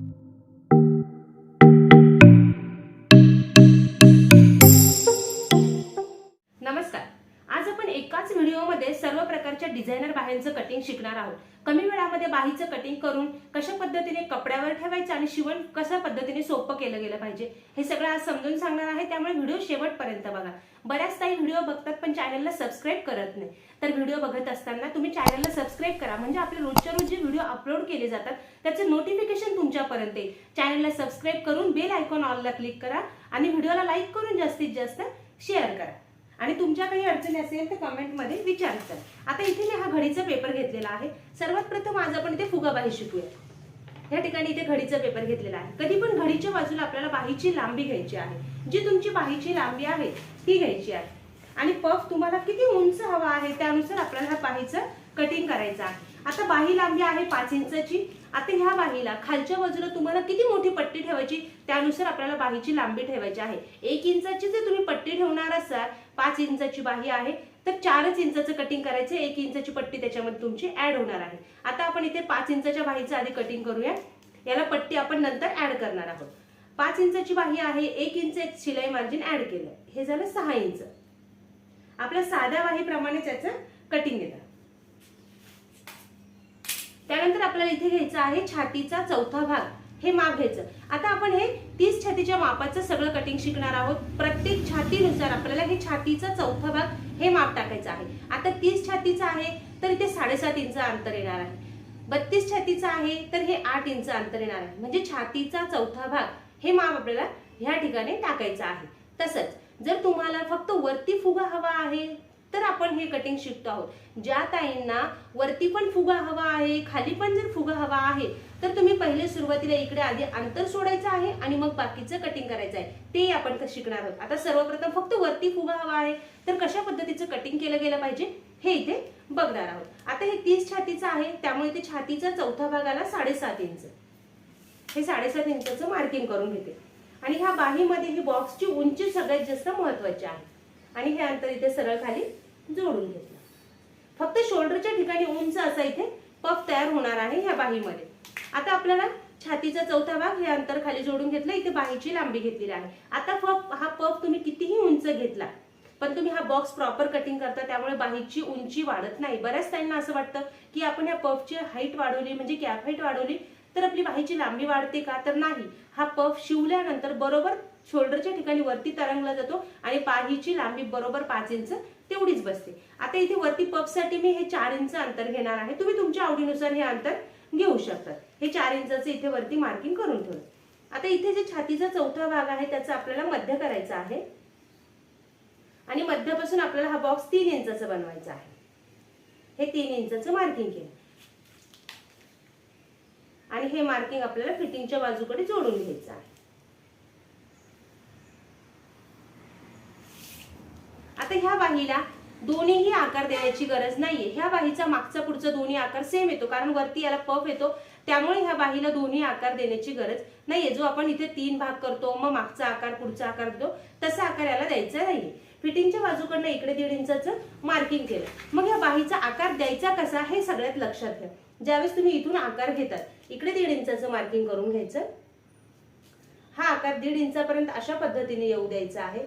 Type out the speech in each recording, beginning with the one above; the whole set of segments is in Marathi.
you बाह्यांचं कटिंग शिकणार आहोत. कमी वेळामध्ये बाहीचं कटिंग करून कशा पद्धतीने कपड्यावर ठेवायचं आणि शिवण कशा पद्धतीने सोपं केलं गेलं पाहिजे हे सगळं आज समजून सांगणार आहे. त्यामुळे व्हिडिओ शेवटपर्यंत बघा. बऱ्याच काही व्हिडिओ बघतात पण चॅनलला सबस्क्राईब करत नाही. तर व्हिडिओ बघत असताना तुम्ही चॅनलला सबस्क्राईब करा. म्हणजे आपले रोजच्या रोज जे व्हिडिओ अपलोड केले जातात त्याचे नोटिफिकेशन तुमच्यापर्यंत येईल. चॅनलला सबस्क्राईब करून बेल आयकॉन ऑलला क्लिक करा आणि व्हिडिओला लाईक करून जास्तीत जास्त शेअर करा. आणि तुमच्या काही अडचणी असेल तर कमेंटमध्ये विचारायचं आता इथे मी हा घडीचा पेपर घेतलेला आहे. सर्वात प्रथम आज आपण इथे फुगाबाही शिकूया. या ठिकाणी इथे घडीचा पेपर घेतलेला आहे. कधी पण घडीच्या बाजूला आपल्याला बाहीची लांबी घ्यायची आहे. जी तुमची बाहीची लांबी आहे ती घ्यायची आहे. आणि पफ तुम्हाला किती उंच हवा आहे त्यानुसार आपल्याला ह्या बाहीचं कटिंग करायचं आहे. आता बाही लांबी आहे पाच इंचची. आता ह्या बाहीला खालच्या बाजूला तुम्हाला किती मोठी पट्टी ठेवायची? त्यानुसार आपल्याला बाहीची लांबी ठेवायची आहे. एक इंचाची जर तुम्ही पट्टी ठेवणार असाल पाच इंचाची बाही आहे तर चारच इंचाचं कटिंग करायचं एक इंचाची पट्टी त्याच्यामध्ये तुमची ऍड होणार आहे. आता आपण इथे पाच इंचाच्या बाहीचं आधी कटिंग करूया. याला पट्टी आपण नंतर ऍड करणार आहोत. पाच इंचाची बाही आहे एक इंच एक शिलाई मार्जिन ऍड केलं. हे झालं सहा इंच. आपल्या साध्या बाहीप्रमाणेच याचं कटिंग येतं. त्यानंतर आपल्याला इथे घ्यायचं आहे छातीचा चौथा भाग. हे माप घ्यायचं. आता आपण हे तीस छातीच्या मापाचं सगळं कटिंग शिकणार आहोत. प्रत्येक छातीनुसार आपल्याला हे छातीचा चौथा भाग हे माप टाकायचं आहे. आता तीस छातीचं आहे तर इथे साडेसात इंच अंतर येणार आहे. बत्तीस छातीचं आहे तर हे आठ इंच अंतर येणार आहे. म्हणजे छातीचा चौथा भाग हे माप आपल्याला ह्या ठिकाणी टाकायचं आहे. तसंच जर तुम्हाला फक्त वरती फुगा हवा आहे तर आपण हे कटिंग शिकतो आहोत. ज्या ताईंना वरती पण फुगा हवा आहे खाली पण जर फुगा हवा आहे तर तुम्ही पहिले सुरुवातीला इकडे आधी अंतर सोडायचं आहे आणि मग बाकीचं कटिंग करायचं आहे. ते आपण शिकणार आहोत. आता सर्वप्रथम फक्त वरती फुगा हवा आहे तर कशा पद्धतीचं कटिंग केलं गेलं पाहिजे? हे इथे बघणार आहोत. आता हे तीस छातीचं आहे त्यामुळे ते छातीचा चौथा भागाला साडेसात इंच. हे साडेसात इंचाचं मार्किंग करून घेते. आणि ह्या बाहीमध्ये ही बॉक्सची उंची सगळ्यात जास्त महत्वाची आहे. आणि हे अंतर इथे सरळ खाली जोडून घेतला. फक्त शोल्डरच्या ठिकाणी उंच असा इथे पफ तयार होणार आहे ह्या बाहीमध्ये. आता आपल्याला छातीचा चौथा भाग हे अंतर खाली जोडून घेतलं इथे बाहीची लांबी घेतलेली आहे. आता पफ हा पफ तुम्ही कितीही उंच घेतला पण तुम्ही हा बॉक्स प्रॉपर कटिंग करता त्यामुळे बाहीची उंची वाढत नाही. बऱ्याच त्यांना असं वाटतं की आपण या पफची हाईट वाढवली म्हणजे कॅप हाईट वाढवली तर आपली बाहीची लांबी वाढते का? तर नाही. हा पफ शिवल्यानंतर बरोबर शोल्डरच्या ठिकाणी वरती तरंगला जातो आणि बाहीची लांबी बरोबर पाच इंच तेवढीच बसते. आता इथे वरती पफसाठी मी हे चार इंच अंतर घेणार आहे. तुम्ही तुमच्या आवडीनुसार हे अंतर घेऊ शकतात हे चार इंचाचं इथे वरती मार्किंग करून ठेवलं आता इथे जे छातीचा चौथा भाग आहे त्याचा आपल्याला मध्य करायचा आहे. आणि मध्यापासून आपल्याला हा बॉक्स तीन इंचाचा बनवायचा आहे. हे तीन इंचाचं मार्किंग केलं. आणि हे मार्किंग आपल्याला फिटिंगच्या बाजूकडे जोडून घ्यायचं आहे आता ह्या बाहीला दोन्हीही आकार देण्याची गरज नाहीये. ह्या बाहीचा मागचा पुढचा दोन्ही आकार सेम येतो कारण वरती याला पफ येतो. त्यामुळे ह्या बाहीला दोन्ही आकार देण्याची गरज नाहीये. जो आपण इथे तीन भाग करतो मग मागचा आकार पुढचा आकार देतो तसा आकार याला द्यायचा नाहीये. फिटिंगच्या बाजूकडनं इकडे दीड इंचाचं मार्किंग केलं. मग या बाहीचा आकार द्यायचा कसा हे सगळ्यात लक्षात घ्या. ज्यावेळेस तुम्ही इथून आकार घेतात इकडे दीड इंचाचं मार्किंग करून घ्यायचं. हा आकार दीड इंचापर्यंत अशा पद्धतीने येऊ द्यायचा आहे.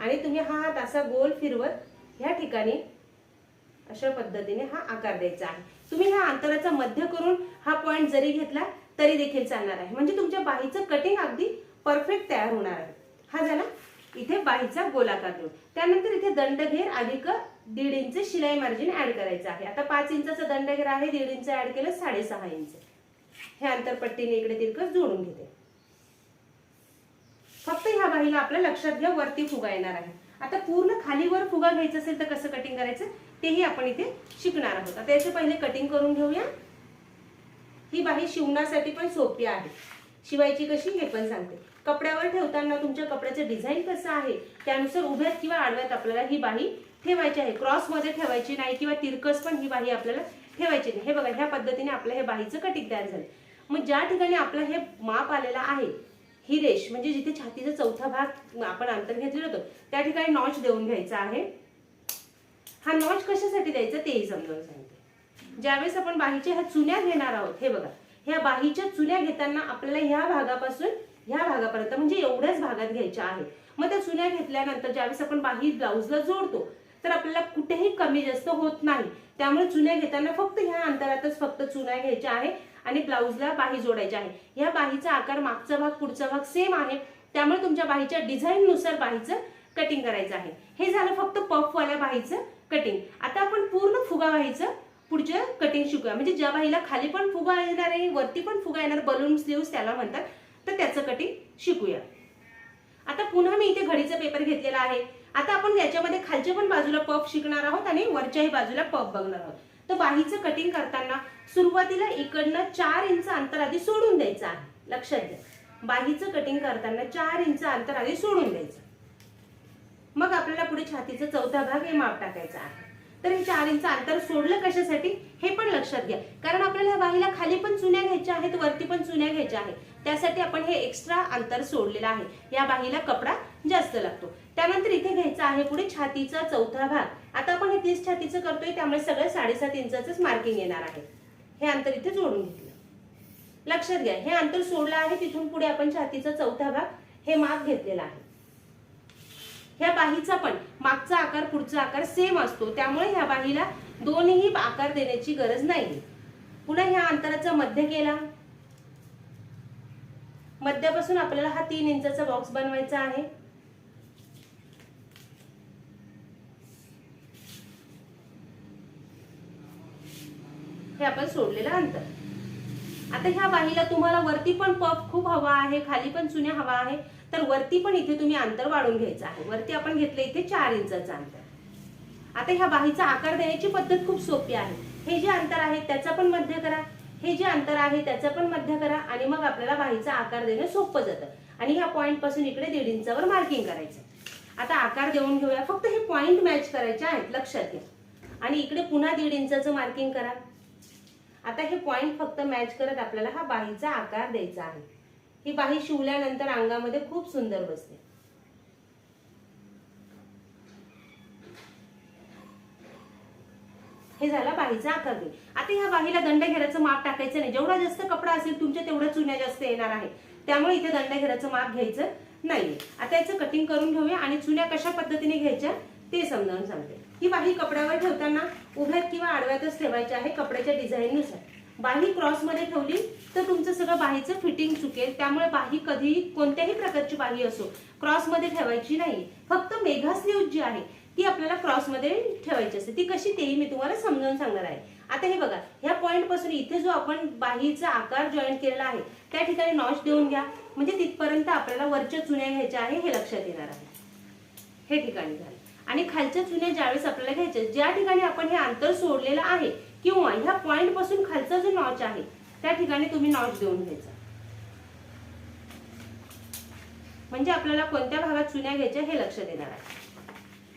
आणि तुम्ही हा हात असा गोल फिरवत ह्या ठिकाणी अशा पद्धतीने हा आकार द्यायचा आहे. तुम्ही ह्या अंतराचा मध्य करून हा पॉइंट जरी घेतला तरी देखील चालणार आहे. म्हणजे तुमच्या बाहीचं कटिंग अगदी परफेक्ट तयार होणार आहे. हा झाला? इथे बाहीचा गोलाकार देऊन त्यानंतर इथे दंडघेर अधिक दीड इंच शिलाई मार्जिन ऍड करायचं आहे. आता पाच इंचा दंडघेर आहे दीड इंच ऍड केलं साडेसहा इंच. हे अंतरपट्टीने इकडे तिरकस जोडून घेते. फक्त ह्या बाहीला आपल्या लक्षात घ्या वरती फुगा येणार आहे आता पूर्ण खालीवर फुगा घ्यायचं असेल तर कसं कटिंग करायचं? तेही आपण इथे शिकणार आहोत. आता याचे पहिले कटिंग करून घेऊया. ही बाही शिवण्यासाठी पण सोपी आहे. शिवायची कशी हे पण सांगते. कपड्यावर ठेवताना तुमच्या कपड्याचं डिझाईन कसं आहे त्यानुसार उभ्यात किंवा आडव्यात आपल्याला ही बाही ठेवायची आहे. क्रॉसमध्ये ठेवायची नाही किंवा तिरकस पण ही बाही आपल्याला ठेवायची नाही. हे बघा ह्या पद्धतीने आपलं हे बाहीचं कटिंग तयार झालं. मग ज्या ठिकाणी आपलं हे माप आलेलं आहे ही रेश म्हणजे जिथे छातीचा चौथा भाग आपण अंतर घेतलेलं होतं त्या ठिकाणी नॉच देऊन घ्यायचा आहे. हा नॉच कशासाठी द्यायचा तेही समजावून सांगते. ज्यावेळेस आपण बाहीच्या ह्या चुन्या घेणार आहोत हे बघा ह्या बाहीच्या चुन्या घेताना आपल्याला ह्या भागापासून ह्या भागापर्यंत म्हणजे एवढ्याच भागात घ्यायच्या आहे मग त्या चुन्या घेतल्यानंतर ज्यावेळेस आपण बाही ब्लाऊजला जोडतो तर आपल्याला कुठेही कमी जास्त होत नाही. त्यामुळे चुन्या घेताना फक्त ह्या अंतरातच फक्त चुन्या घ्यायच्या आहे. आणि ब्लाऊजला बाही जोडायची आहे. ह्या बाहीचा आकार मागचा भाग पुढचा भाग सेम आहे. त्यामुळे तुमच्या बाहीच्या डिझाईननुसार बाहीचं कटिंग करायचं आहे. हे झालं फक्त पफवाल्या बाहीचं कटिंग आता आपण पूर्ण फुगा बाहीचं पुढचं कटिंग शिकूया म्हणजे ज्या बाईला खाली पण फुगा येणार आहे वरती पण फुगा येणार बलून स्लीव्स त्याला म्हणतात. तर त्याचं कटिंग शिकूया. आता पुन्हा मी इथे घडीचा पेपर घेतलेला आहे. आता आपण याच्यामध्ये खालच्या पण बाजूला पफ शिकणार आहोत आणि वरच्याही बाजूला पफ बघणार आहोत. तर बाहीचं कटिंग करताना सुरुवातीला इकडनं चार इंच अंतर आधी सोडून द्यायचं आहे. लक्षात घ्या. बाहीचं कटिंग करताना चार इंच अंतर आधी सोडून द्यायचं. मग आपल्याला पुढे छातीचा चौथा भाग हे माप टाकायचा आहे. तर हे चार इंच अंतर सोडलं कशासाठी? हे पण लक्षात घ्या. कारण आपल्याला बाहीला खाली पण चुन्या घ्यायच्या आहेत वरती पण चुन्या घ्यायच्या आहेत. त्यासाठी आपण हे एक्स्ट्रा अंतर सोडलेलं आहे. या बाहीला कपडा जास्त लागतो. त्यानंतर इथे घ्यायचा आहे पुढे छातीचा चौथा भाग. आता आपण हे तीस छातीचं करतोय त्यामुळे सगळं साडेसात इंचाच मार्किंग येणार आहे. हे अंतर इथे जोडून घेतलं. लक्षात घ्या हे अंतर सोडलं आहे तिथून पुढे आपण छातीचा चौथा भाग हे माप घेतलेला आहे. ह्या बाहीचा पण मागचा आकार पुढचा आकार सेम असतो. त्यामुळे ह्या बाहीला दोनही आकार देण्याची गरज नाही पुन्हा ह्या अंतराचा मध्य केला. मध्यापासून आपल्याला हा तीन इंचाचा बॉक्स बनवायचा आहे. हे आपण सोडलेलं अंतर. आता ह्या बाहीला तुम्हाला वरती पण पफ खूप हवा आहे खाली पण चुन्या हवा आहे तर वरती पण इथे तुम्ही अंतर वाढून घ्यायचं आहे. वरती आपण घेतलं इथे चार इंचाचं अंतर. आता ह्या बाहीचा आकार देण्याची पद्धत खूप सोपी आहे. हे जे अंतर आहे त्याचा पण मध्य करा. हे जे अंतर आहे त्याचा पण मध्य करा आणि मग आपल्याला बाहीचा आकार देणं सोपं जातं. आणि ह्या पॉईंटपासून इकडे दीड इंचावर मार्किंग करायचं. आता आकार देऊन घेऊया. फक्त हे पॉईंट मॅच करायचे आहेत. लक्षात घ्या. आणि इकडे पुन्हा दीड इंचाचं मार्किंग करा. आता हे पॉइंट फक्त मॅच करत आपल्याला हा बाहीचा आकार द्यायचा आहे. ही बाही शिवल्यानंतर अंगामध्ये खूप सुंदर बसते. हे झाला बाहीचा आकार दे आता ह्या बाहीला दंडघेराचं माप टाकायचं नाही. जेवढा जास्त कपडा असेल तुमच्या तेवढ्या चुन्या जास्त येणार आहे. त्यामुळे इथे दंड घेराचं माप घ्यायचं नाही आता याचं कटिंग करून घेऊया आणि चुन्या कशा पद्धतीने घ्यायच्या ते समजावून सांगते. ही बाही कपड्यावर ठेवताना उभ्यात किंवा आडव्यातच ठेवायची आहे कपड्याच्या डिझाईननुसार. बाही क्रॉसमध्ये ठेवली तर तुमचं सगळं बाहीचं फिटिंग चुकेल. त्यामुळे बाही कधीही कोणत्याही प्रकारची बाही असो क्रॉसमध्ये ठेवायची नाही फक्त मेघा स्लीव जी आहे ती आपल्याला क्रॉसमध्ये ठेवायची असते. ती कशी तेही मी तुम्हाला समजावून सांगणार आहे. आता हे बघा ह्या पॉईंटपासून इथे जो आपण बाहीचा आकार जॉईन केलेला आहे त्या ठिकाणी नॉच देऊन घ्या. म्हणजे तिथपर्यंत आपल्याला वरच्या चुन्या घ्यायच्या आहे हे लक्षात येणार आहे. हे ठिकाणी झालं. आणि खालच्या चुन्या ज्यावेळेस आपल्याला घ्यायच्या ज्या ठिकाणी आपण हे अंतर सोडलेलं आहे किंवा ह्या पॉईंटपासून खालचा जो नॉच आहे त्या ठिकाणी तुम्ही नॉच देऊन घ्यायचा. म्हणजे आपल्याला कोणत्या भागात चुन्या घ्यायच्या हे लक्ष देणार आहे.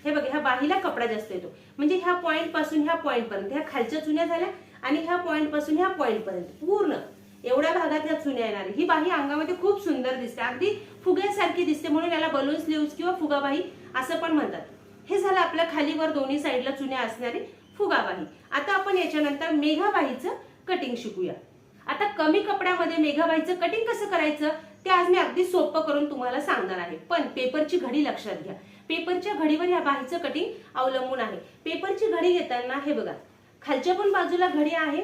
हे बघा ह्या बाहीला कपडा जास्त येतो. म्हणजे ह्या पॉईंटपासून ह्या पॉईंट पर्यंत ह्या खालच्या चुन्या झाल्या आणि ह्या पॉईंटपासून ह्या पॉईंट पर्यंत पूर्ण. एवढ्या भागात ह्या चुन्या येणार ही बाही अंगामध्ये खूप सुंदर दिसते. अगदी फुग्यासारखी दिसते म्हणून याला बलून स्लीव्स किंवा फुगाबाही असं पण म्हणतात. हे झालं आपल्या खालीवर दोन्ही साईडला चुन्या असणारी फुगाबाही आता आपण याच्यानंतर मेघाबाईचं कटिंग शिकूया. आता कमी कपड्यामध्ये मेघाबाईचं कटिंग कसं करायचं? ते आज मी अगदी सोपं करून तुम्हाला सांगणार आहे. पण पेपरची घडी लक्षात घ्या. पेपरच्या घडीवर या बाहीचं कटिंग अवलंबून आहे. पेपरची घडी घेताना हे बघा खालच्या पण बाजूला घडी आहे.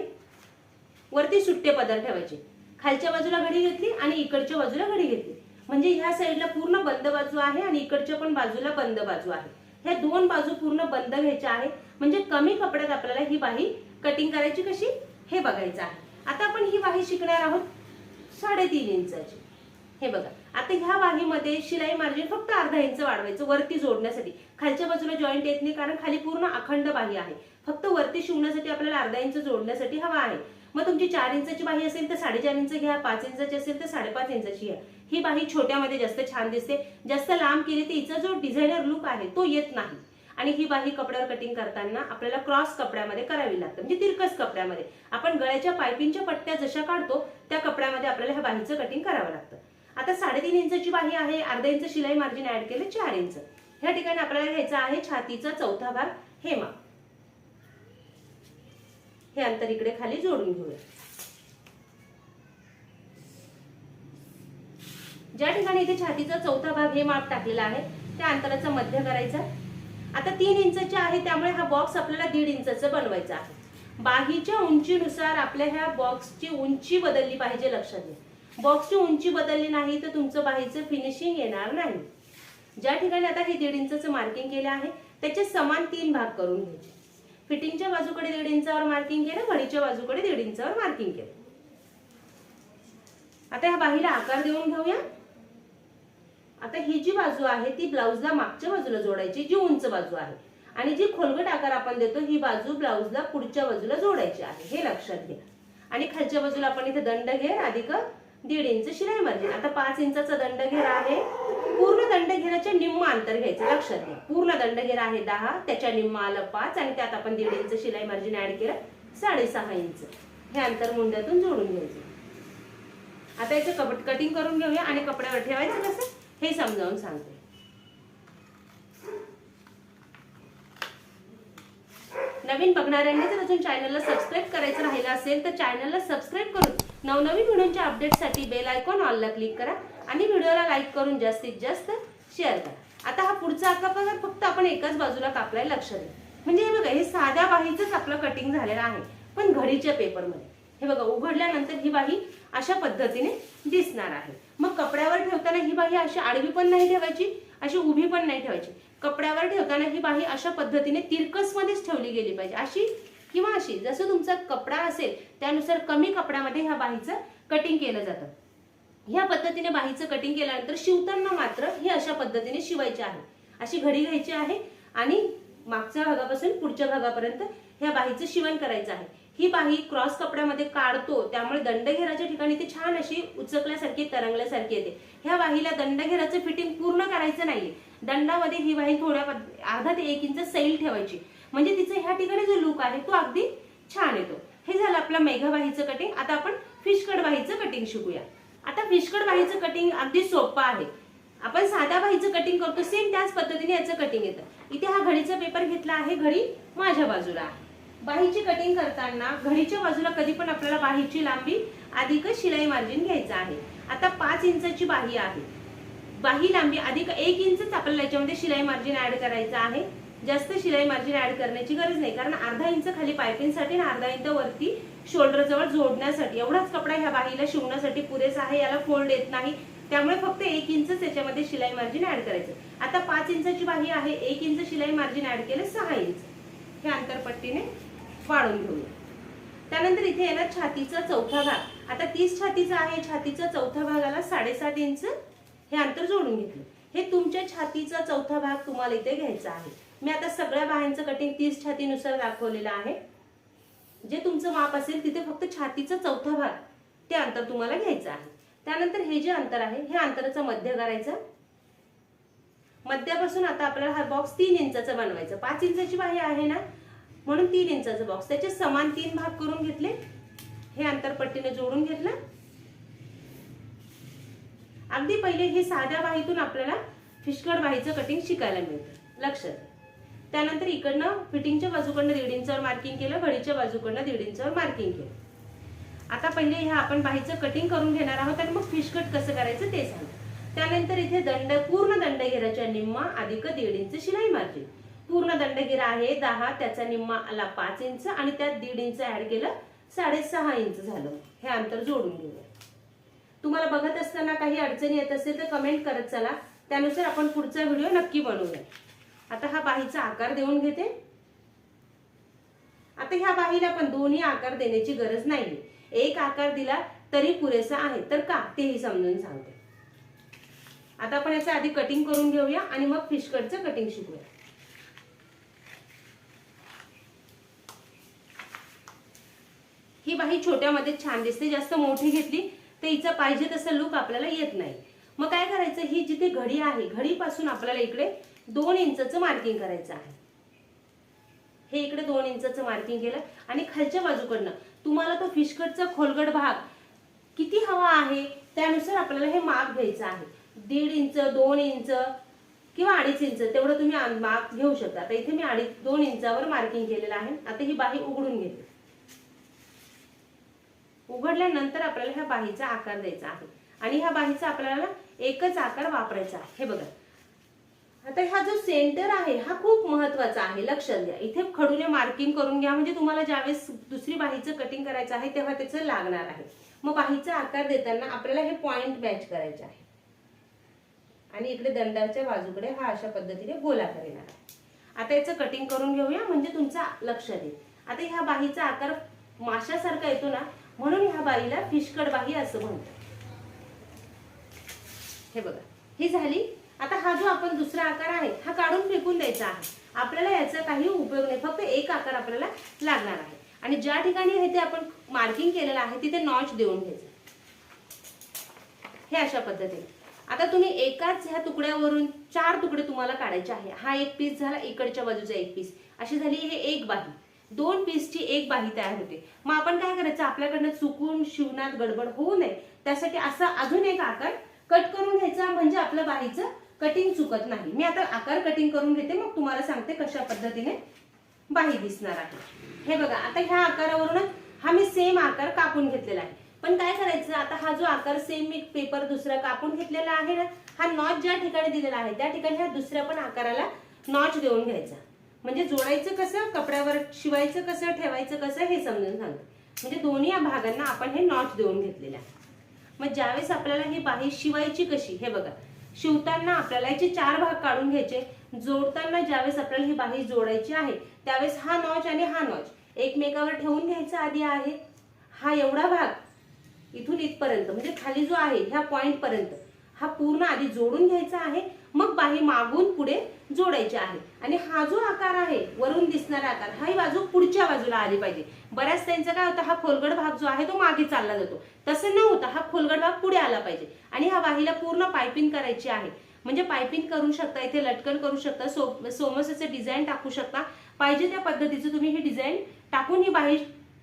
वरती सुट्टे पदर ठेवायचे. खालच्या बाजूला घडी घेतली आणि इकडच्या बाजूला घडी घेतली. म्हणजे ह्या साईडला पूर्ण बंद बाजू आहे आणि इकडच्या पण बाजूला बंद बाजू आहे. ह्या दोन बाजू पूर्ण बंद घ्यायच्या आहेत म्हणजे कमी कपड्यात आपल्याला ही बाही कटिंग करायची कशी? हे बघायचं आहे. आता आपण ही बाही शिकणार आहोत साडेतीन इंचाची. हे बघा. आता ह्या बाहीमध्ये शिलाई मार्जिन फक्त अर्धा इंच वाढवायचं वरती जोडण्यासाठी. खालच्या बाजूला जॉईंट येत नाही कारण खाली पूर्ण अखंड बाही आहे. फक्त वरती शिवण्यासाठी आपल्याला अर्धा इंच जोडण्यासाठी हवा आहे. मग तुमची चार इंचाची बाही असेल तर साडेचार इंच घ्या पाच इंचाची असेल तर साडेपाच इंचाची घ्या. ही बाही छोट्यामध्ये जास्त छान दिसते जास्त लांब केली तर हिचा जो डिझायनर लुक आहे तो येत नाही. आणि ही बाही कपड्यावर कटिंग करताना आपल्याला क्रॉस कपड्यामध्ये करावी लागतं म्हणजे तिरकस कपड्यामध्ये. आपण गळ्याच्या पायपिंगच्या पट्ट्या जशा काढतो त्या कपड्यामध्ये आपल्याला ह्या बाहीचं कटिंग करावं लागतं. आता साडेतीन इंचची बाही आहे अर्धा इंच शिलाई मार्जिन ऍड केले चार इंच. ह्या ठिकाणी आपल्याला घ्यायचा आहे छातीचा चौथा भाग हेमा. हे अंतर इकडे खाली जोडून घेऊया. ज्या ठिकाणी इथे छातीचा चौथा भाग हे माप टाकलेला आहे त्या अंतराचा मध्य करायचा. आता तीन इंचचे आहे त्यामुळे हा बॉक्स आपल्याला दीड इंचाचा बनवायचा आहे. बाहीच्या उंचीनुसार आपल्या ह्या बॉक्सची उंची बदलली पाहिजे लक्षात घ्या. बॉक्सची उंची बदलली नाही तर तुमचं बाहीचं फिनिशिंग येणार नाही. ज्या ठिकाणी आता हे दीड इंचाचं मार्किंग केलं आहे त्याचे समान तीन भाग करून घ्यायचे. फिटिंगच्या बाजूकडे दीड इंचावर मार्किंग केलं घडीच्या बाजूकडे दीड इंचावर मार्किंग केलं. आता ह्या बाहीला आकार देऊन घेऊया. आता ही जी बाजू आहे ती ब्लाऊजला मागच्या बाजूला जोडायची जी उंच बाजू आहे. आणि जी खोलगट आकार आपण देतो ही बाजू ब्लाऊजला पुढच्या बाजूला जोडायची आहे. हे लक्षात घ्या. आणि खालच्या बाजूला आपण इथे दंड घेर अधिक दीड इंच शिलाई मार्जिन आता पाच इंचा दंड घेर आहे. पूर्ण दंड घेराच्या निम्म अंतर घ्यायचं लक्षात घ्या. पूर्ण दंड घेर आहे दहा त्याच्या निम्म आलं पाच आणि त्यात आपण दीड इंच शिलाई मार्जिन ऍड केलं साडेसहा इंच. हे अंतर मुंड्यातून जोडून घ्यायचं. आता याचं कपट कटिंग करून घेऊया आणि कपड्यावर ठेवायचं कसं? हे समजावून सांगते. नवीन बघणाऱ्यांनी जर अजून चॅनलला सबस्क्राईब करायचं राहिलं असेल तर चॅनलला सबस्क्राईब करून नवनवीन व्हिडिओच्या अपडेटसाठी बेल आयकॉन ऑलला क्लिक करा आणि व्हिडिओला लाईक करून जास्तीत जास्त शेअर करा. आता हा पुढचा आका बघा फक्त आपण एकाच बाजूला कापलाय लक्ष द्या. म्हणजे हे बघा हे साध्या बाहीचंच आपलं कटिंग झालेलं आहे पण घडीच्या पेपरमध्ये हे बघा उघडल्यानंतर ही बाही अशा पद्धतीने दिसणार आहे. मग कपड्यावर ठेवताना ही बाही अशी आडवी पण नाही ठेवायची अशी उभी पण नाही ठेवायची. कपड्यावर ठेवताना ही बाही अशा पद्धतीने तिरकसमध्येच ठेवली गेली पाहिजे. अशी किंवा अशी. जसं तुमचा कपडा असेल त्यानुसार कमी कपड्यामध्ये ह्या बाहीचं कटिंग केलं जातं. ह्या पद्धतीने बाहीचं कटिंग केल्यानंतर शिवताना मात्र हे अशा पद्धतीने शिवायचे आहे. अशी घडी घ्यायची आहे आणि मागच्या भागापासून पुढच्या भागापर्यंत ह्या बाहीचं शिवण करायचं आहे. ही बाही क्रॉस कपड्यामध्ये काढतो त्यामुळे दंडघेराच्या ठिकाणी ती छान अशी उचकल्यासारखी तरंगल्यासारखी येते. ह्या बाहीला दंडघेराचं फिटिंग पूर्ण करायचं नाहीये. दंडामध्ये ही बाही थोड्या अर्धा ते एक इंच सैल ठेवायची. म्हणजे तिचं ह्या ठिकाणी जो लुक आहे तो अगदी छान येतो. हे झालं आपलं मेघाबाहीचं कटिंग आता आपण फिशकड बाहीचं कटिंग शिकूया. आता फिशकड बाहीचं कटिंग अगदी सोपं आहे. आपण साध्या बाहीचं कटिंग करतो सेम त्याच पद्धतीने याचं कटिंग येतं. इथे हा घडीचा पेपर घेतला आहे घडी माझ्या बाजूला आहे. बाहीची कटिंग करताना घडीच्या बाजूला कधी पण आपल्याला बाहीची लांबी अधिक शिलाई मार्जिन घ्यायचं आहे. आता पाच इंचाची बाही आहे. बाही लांबी अधिक एक इंचच आपल्याला याच्यामध्ये शिलाई मार्जिन ऍड करायचं आहे. जास्त शिलाई मार्जिन ऍड करण्याची गरज नाही कारण अर्धा इंच खाली पायपिंगसाठी आणि अर्धा इंच वरती शोल्डर जवळ जोडण्यासाठी एवढाच कपडा ह्या बाहीला शिवण्यासाठी पुरेसा आहे याला फोल्ड येत नाही. त्यामुळे फक्त एक इंचच याच्यामध्ये शिलाई मार्जिन ऍड करायचं. आता पाच इंचाची बाही आहे एक इंच शिलाई मार्जिन ऍड केलं सहा इंच. हे अंतरपट्टीने वाढून घेऊया. त्यानंतर इथे येणार छातीचा चौथा भाग. आता तीस छातीचा आहे छातीचा चौथा भागाला साडेसात इंच हे अंतर जोडून घेतलं. हे तुमच्या छातीचा चौथा भाग तुम्हाला इथे घ्यायचा आहे. मी आता सगळ्या बाह्यांचं कटिंग तीस छातीनुसार दाखवलेलं आहे. जे तुमचं माप असेल तिथे फक्त छातीचा चौथा भाग ते अंतर तुम्हाला घ्यायचं आहे. त्यानंतर हे जे अंतर आहे हे अंतराचा मध्य करायचं. मध्यापासून आता आपल्याला हा बॉक्स तीन इंचाचा बनवायचा. पाच इंचाची बाह्य आहे ना म्हणून तीन इंचाचा बॉक्स त्याचे समान तीन भाग करून घेतले. हे अंतरपट्टीने जोडून घेतलं. अगदी पहिले हे साध्या बाहीतून आपल्याला फिशकड बाहीचं कटिंग शिकायला मिळतं. लक्षात. त्यानंतर इकडनं फिटिंगच्या बाजूकडनं दीड इंचावर मार्किंग केलं घडीच्या बाजूकडनं दीड इंचावर मार्किंग केलं. आता पहिले ह्या आपण बाहीचं कटिंग करून घेणार आहोत आणि मग फिश कट कसं करायचं ते सांग त्यानंतर इथे दंड पूर्ण दंड घेराच्या निम्मा अधिक दीड इंच शिलाई मार्जिन पूर्ण दंडगिरा आहे दहा त्याचा निम्मा आला पाच इंच आणि त्यात दीड इंच ऍड केलं साडेसहा इंच झालं. हे अंतर जोडून घेऊया. तुम्हाला बघत असताना काही अडचणी येत असेल तर कमेंट करत चला. त्यानुसार आपण पुढचा व्हिडिओ नक्की बनवूया. आता हा बाहीचा आकार देऊन घेते. आता ह्या बाहीला पण दोन्ही आकार देण्याची गरज नाही एक आकार दिला तरी पुरेसा आहे. तर का? तेही समजून सांगते. आता आपण याचं आधी कटिंग करून घेऊया आणि मग फिशकटचं कटिंग शिकूया. ही बाही छोट्यामध्ये छान दिसते जास्त मोठी घेतली तर हिचा पाहिजे तसा लुक आपल्याला येत नाही. मग काय करायचं? ही जिथे घडी आहे घडीपासून आपल्याला इकडे दोन इंचचं मार्किंग करायचं आहे. हे इकडे दोन इंचचं मार्किंग केलं आणि खालच्या बाजूकडनं तुम्हाला तो फिशकटचा खोलगट भाग किती हवा आहे त्यानुसार आपल्याला हे माप घ्यायचं आहे. दीड इंच दोन इंच किंवा अडीच इंच तेवढं तुम्ही माप घेऊ शकता. आता इथे मी अडीच दोन इंचावर मार्किंग केलेलं आहे. आता ही बाही उघडून घेते. उघडल्यानंतर आपल्याला ह्या बाहीचा आकार द्यायचा आहे. आणि ह्या बाहीचा आपल्याला एकच आकार वापरायचा आहे. हे बघा. आता हा जो सेंटर आहे हा खूप महत्त्वाचा आहे. लक्षात घ्या. इथे खडूने मार्किंग करून घ्या. म्हणजे तुम्हाला ज्यावेळेस दुसरी बाहीचं कटिंग करायचं आहे तेव्हा त्याचं लागणार आहे. मग बाहीचा आकार देताना आपल्याला हे पॉइंट मॅच करायचे आहे. आणि इकडे दंडाच्या बाजूकडे हा अशा पद्धतीने गोलाकार येणार आहे. आता याचं कटिंग करून घेऊया. म्हणजे तुमचा लक्षात येईल आता ह्या बाहीचा आकार माशासारखा येतो ना म्हणून ह्या बाईला फिशकड बाही असं म्हणतात. हे बघा ही झाली. आता हा जो आपण दुसरा आकार आहे हा काढून फेकून द्यायचा आहे. आपल्याला याचा काही उपयोग नाही फक्त एक आकार आपल्याला लागणार आहे. आणि ज्या ठिकाणी हे ते आपण मार्किंग केलेलं आहे तिथे नॉच देऊन घ्यायचं. हे अशा पद्धतीने. आता तुम्ही एकाच ह्या तुकड्यावरून चार तुकडे तुम्हाला काढायचे आहे. हा एक पीस झाला इकडच्या बाजूचा एक पीस अशी झाली हे एक बाही. दोन पीसची एक बाही तयार होते. मग आपण काय करायचं? आपल्याकडनं चुकून शिवणात गडबड होऊ नये. त्यासाठी असा अजून एक आकार कट करून घ्यायचा म्हणजे आपलं बाहीचं कटिंग चुकत नाही. मी आता आकार कटिंग करून घेते. मग तुम्हाला सांगते कशा पद्धतीने बाही दिसणार आहे. हे बघा आता ह्या आकारावरूनच हा मी सेम आकार कापून घेतलेला आहे. पण काय करायचं? आता हा जो आकार सेम मी पेपर दुसरा कापून घेतलेला आहे ना हा नॉच ज्या ठिकाणी दिलेला आहे त्या ठिकाणी ह्या दुसऱ्या पण आकाराला नॉच देऊन घ्यायचा. म्हणजे जोडायचं कसं कपड्यावर शिवायचं कसं ठेवायचं कसं हे समजून सांगते. म्हणजे दोन्ही या भागांना आपण हे नॉट देऊन घेतलेलं आहे मग ज्यावेळेस आपल्याला ही बाही शिवायची कशी हे बघा. शिवताना आपल्याला याचे चार भाग काढून घ्यायचे. जोडताना ज्यावेळेस आपल्याला ही बाही जोडायची आहे त्यावेळेस हा नॉच आणि हा नॉच. एकमेकावर ठेवून घ्यायचा आधी आहे. हा एवढा भाग इथून इथपर्यंत म्हणजे खाली जो आहे ह्या पॉइंट पर्यंत हा पूर्ण आधी जोडून घ्यायचा आहे. मग बाही मागून पुढे जोडायची आहे. आणि हा जो आकार आहे वरून दिसणारा आकार हा ही बाजू पुढच्या बाजूला आली पाहिजे. बऱ्याच त्यांचं काय होतं हा खोलगड भाग जो आहे तो मागे चालला जातो. तसं न होता हा खोलगड भाग पुढे आला पाहिजे. आणि ह्या बाहीला पूर्ण पायपिंग करायची आहे. म्हणजे पायपिंग करू शकता इथे लटकन करू शकता सो सोमसचं डिझाईन टाकू शकता. पाहिजे त्या पद्धतीचं तुम्ही ही डिझाईन टाकून ही बाही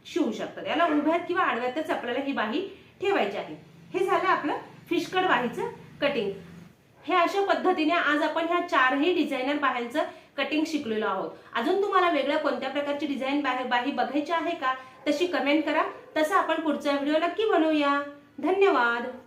शिवू शकता. याला उभ्यात किंवा आडव्यातच आपल्याला ही बाही ठेवायची आहे. हे झालं आपलं फिशकड बाहीचं कटिंग. हे अशा पद्धतीने आज आपण ह्या चारही डिझायनर बाह्यांचं कटिंग शिकलेलो आहोत. अजून तुम्हाला वेगळ्या कोणत्या प्रकारची डिझाईन बाहे बाही बघायची आहे का? तशी कमेंट करा. तसं आपण पुढचा व्हिडिओ नक्की बनवूया. धन्यवाद.